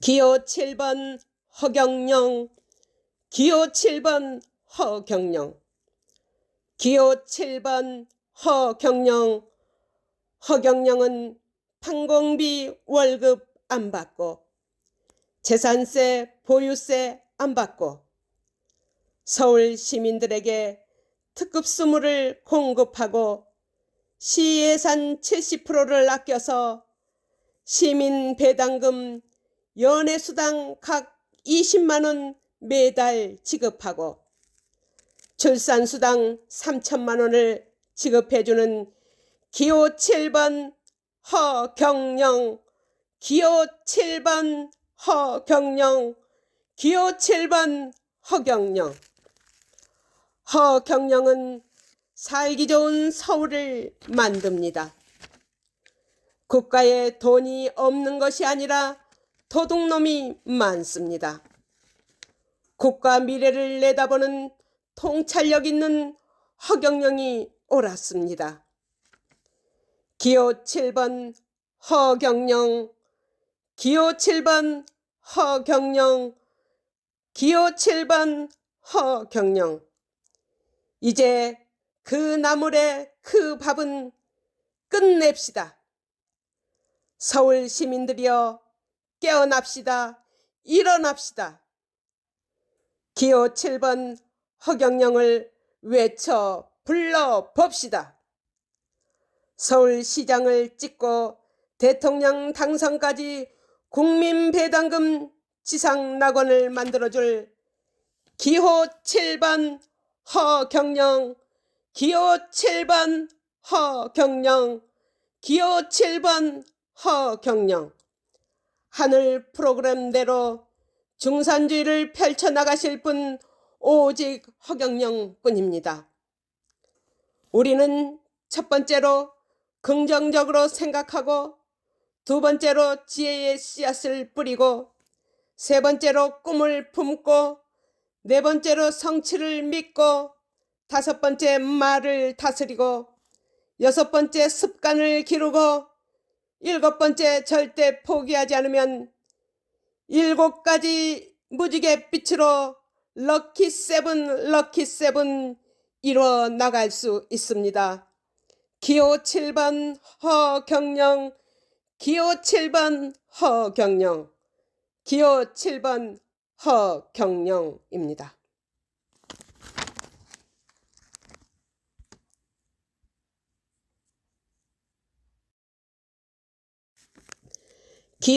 기호 7번 허경영, 기호 7번 허경영, 기호 7번 허경영, 허경영은 판공비 월급 안 받고 재산세, 보유세 안 받고 서울 시민들에게 특급 수물을 공급하고 시 예산 70%를 아껴서 시민 배당금 연애수당 각 20만 원 매달 지급하고 출산수당 3천만 원을 지급해주는 기호 7번 허경영. 기호 7번 허경영. 기호 7번 허경영. 허경영은 살기 좋은 서울을 만듭니다. 국가에 돈이 없는 것이 아니라 도둑놈이 많습니다. 국가 미래를 내다보는 통찰력 있는 허경영이 옳았습니다. 기호 7번 허경영, 기호 7번 허경영, 기호 7번 허경영. 이제 그 나물의 그 밥은 끝냅시다. 서울 시민들이여 깨어납시다. 일어납시다. 기호 7번 허경영을 외쳐 불러 봅시다. 서울시장을 찍고 대통령 당선까지 국민 배당금 지상 낙원을 만들어줄 기호 7번 허경영, 기호 7번 허경영, 기호 7번 허경영. 하늘 프로그램대로 중산주의를 펼쳐나가실 분 오직 허경영 뿐입니다. 우리는 첫 번째로 긍정적으로 생각하고 두 번째로 지혜의 씨앗을 뿌리고 세 번째로 꿈을 품고 네 번째로 성취를 믿고 다섯 번째 말을 다스리고 여섯 번째 습관을 기르고 일곱 번째 절대 포기하지 않으면 일곱 가지 무지개 빛으로 럭키 세븐 럭키 세븐 이루어 나갈 수 있습니다. 기호 7번 허경영 기호 7번 허경영 기호 7번 허경영입니다.